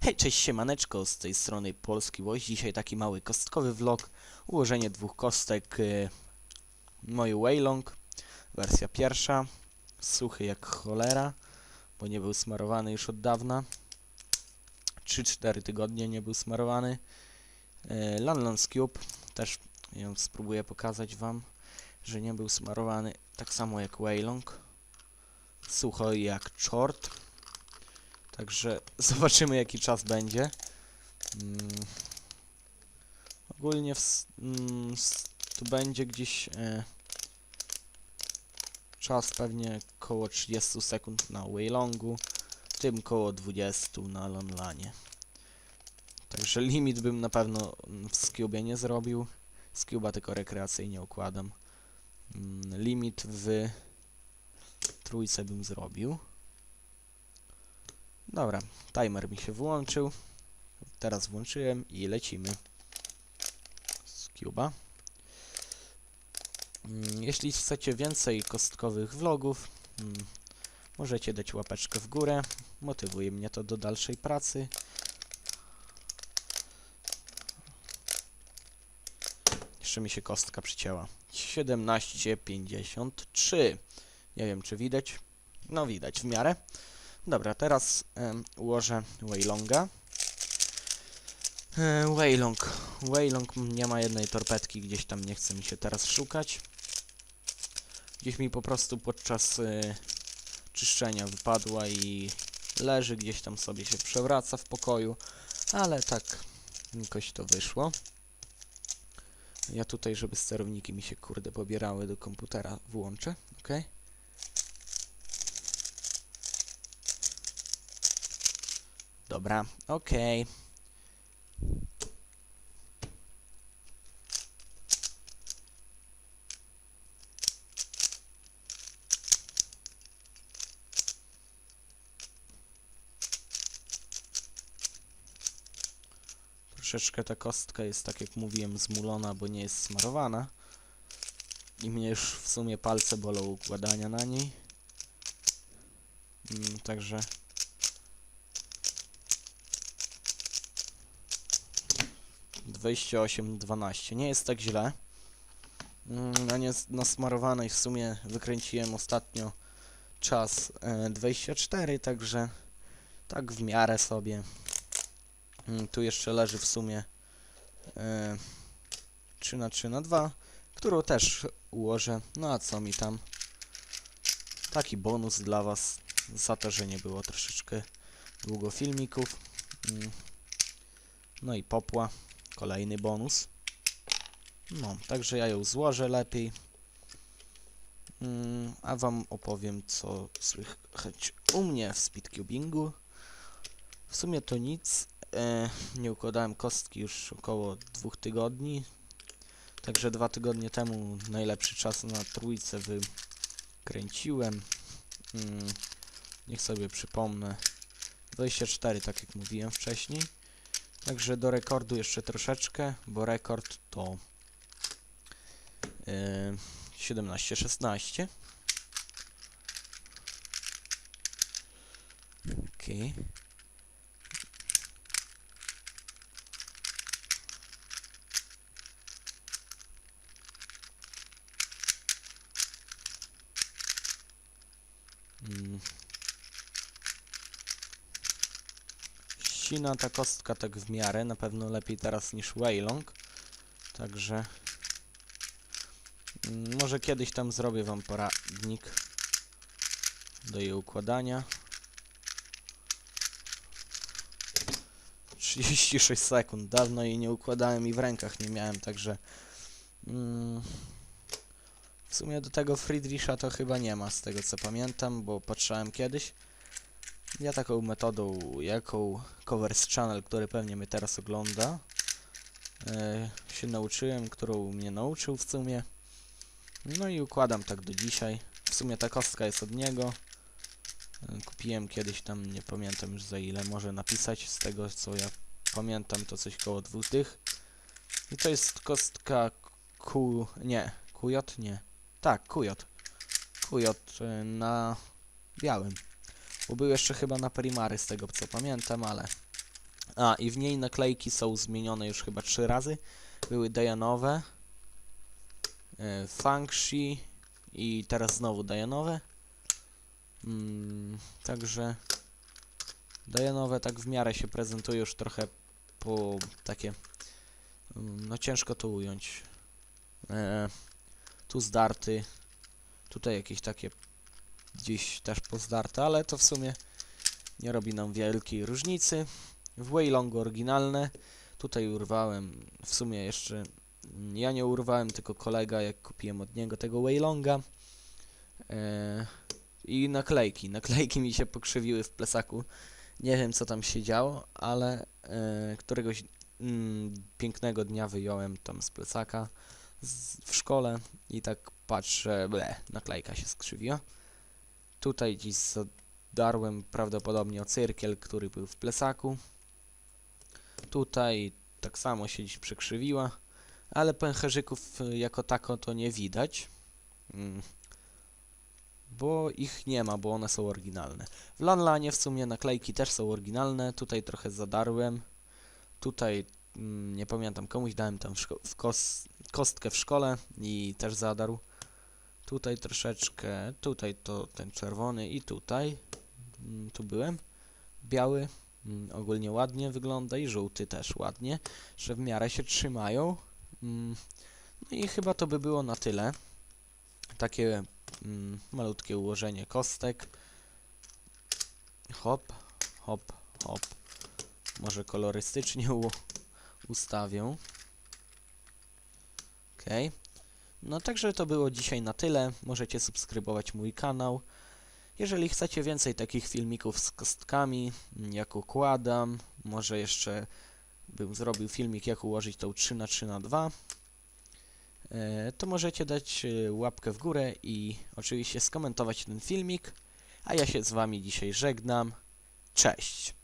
Hej, cześć siemaneczko, z tej strony Polski Łoś. Dzisiaj taki mały kostkowy vlog. Ułożenie dwóch kostek. Y, mój Waylong, wersja pierwsza. Suchy jak cholera, bo nie był smarowany już od dawna. 3-4 tygodnie nie był smarowany. Y, Lanlons Cube, też ją spróbuję pokazać wam, że nie był smarowany. Tak samo jak Waylong. Sucho jak czort. Także zobaczymy jaki czas będzie. Mm. Ogólnie w, mm, tu będzie gdzieś e, czas pewnie koło 30 sekund na Waylongu, tym koło 20 na Lonlanie. Także limit bym na pewno w Skubie nie zrobił. Skuba tylko rekreacyjnie układam. Mm, limit w trójce bym zrobił. Dobra, timer mi się włączył. Teraz włączyłem i lecimy z Cuba. Mm, Jeśli chcecie więcej kostkowych vlogów, mm, możecie dać łapeczkę w górę. Motywuje mnie to do dalszej pracy. Jeszcze mi się kostka przycięła. 17,53. Nie wiem, czy widać. No widać w miarę. Dobra, teraz em, ułożę Waylonga. E, Waylong. Waylong nie ma jednej torpedki, gdzieś tam nie chce mi się teraz szukać. Gdzieś mi po prostu podczas e, czyszczenia wypadła i leży gdzieś tam sobie się przewraca w pokoju, ale tak jakoś to wyszło. Ja tutaj, żeby sterowniki mi się kurde pobierały do komputera włączę, ok? Dobra, okej. Troszeczkę ta kostka jest, tak jak mówiłem, zmulona, bo nie jest smarowana. I mnie już w sumie palce bolą układania na niej. Mm, także Dwadzieścia osiem, dwanaście. Nie jest tak źle. Mm, Na nie nasmarowanej w sumie wykręciłem ostatnio czas e, 24, także tak w miarę sobie. Mm, Tu jeszcze leży w sumie e, 3 na 3 na 2, którą też ułożę. No a co mi tam? Taki bonus dla Was za to, że nie było troszeczkę długo filmików. Mm. No i popła, kolejny bonus. No, także ja ją złożę lepiej. Mm, a Wam opowiem, co słychać u mnie w speedcubingu. W sumie to nic. E, nie układałem kostki już około dwóch tygodni. Także dwa tygodnie temu najlepszy czas na trójce wykręciłem. Mm, niech sobie przypomnę. 24, tak jak mówiłem wcześniej. Także do rekordu jeszcze troszeczkę, bo rekord to e, 17-16. Okej. Mm. Ścina ta kostka tak w miarę, na pewno lepiej teraz niż Waylong. Także mm, może kiedyś tam zrobię wam poradnik do jej układania. 36 sekund, dawno jej nie układałem i w rękach nie miałem, także mm, w sumie do tego Friedricha to chyba nie ma, z tego co pamiętam, bo patrzałem kiedyś. Ja taką metodą, jaką Covers Channel, który pewnie mnie teraz ogląda, e, się nauczyłem, którą mnie nauczył w sumie. No i układam tak do dzisiaj. W sumie ta kostka jest od niego. E, Kupiłem kiedyś tam, nie pamiętam już za ile, może napisać z tego co ja pamiętam, to coś koło dwóch. I to jest kostka Q... nie, QJ? Nie. Tak, QJ. QJ e, na białym. Bo był jeszcze chyba na Primary z tego co pamiętam, ale A, i w niej naklejki są zmienione już chyba trzy razy. Były Dajanowe, e, Fangshi i teraz znowu Dajanowe. Mm, także Dajanowe tak w miarę się prezentuje już trochę po takie... mm, No ciężko to ująć. E, tu zdarty. Tutaj jakieś takie gdzieś też pozdarte, ale to w sumie nie robi nam wielkiej różnicy. W Waylongu oryginalne. Tutaj urwałem, w sumie jeszcze ja nie urwałem, tylko kolega, jak kupiłem od niego tego Waylonga. E, I naklejki. Naklejki mi się pokrzywiły w plesaku. Nie wiem, co tam się działo, ale e, któregoś mm, pięknego dnia wyjąłem tam z plecaka z, w szkole i tak patrzę, ble, naklejka się skrzywiła. Tutaj gdzieś zadarłem prawdopodobnie o cyrkiel, który był w plesaku. Tutaj tak samo się gdzieś przekrzywiła, ale pęcherzyków y, jako tako to nie widać. Mm. Bo ich nie ma, bo one są oryginalne. W Lanlanie w sumie naklejki też są oryginalne. Tutaj trochę zadarłem. Tutaj mm, nie pamiętam, komuś dałem tam w, w kos kostkę w szkole i też zadarł. Tutaj troszeczkę, tutaj to ten czerwony i tutaj. Mm, tu byłem. Biały mm, ogólnie ładnie wygląda i żółty też ładnie, że w miarę się trzymają. Mm, no i chyba to by było na tyle. Takie malutkie ułożenie kostek. Hop, hop, hop. Może kolorystycznie ustawię. Okej. No także to było dzisiaj na tyle. Możecie subskrybować mój kanał. Jeżeli chcecie więcej takich filmików z kostkami, jak układam, może jeszcze bym zrobił filmik jak ułożyć tą 3 na 3 na 2 e, to możecie dać e, łapkę w górę i oczywiście skomentować ten filmik. A ja się z wami dzisiaj żegnam. Cześć!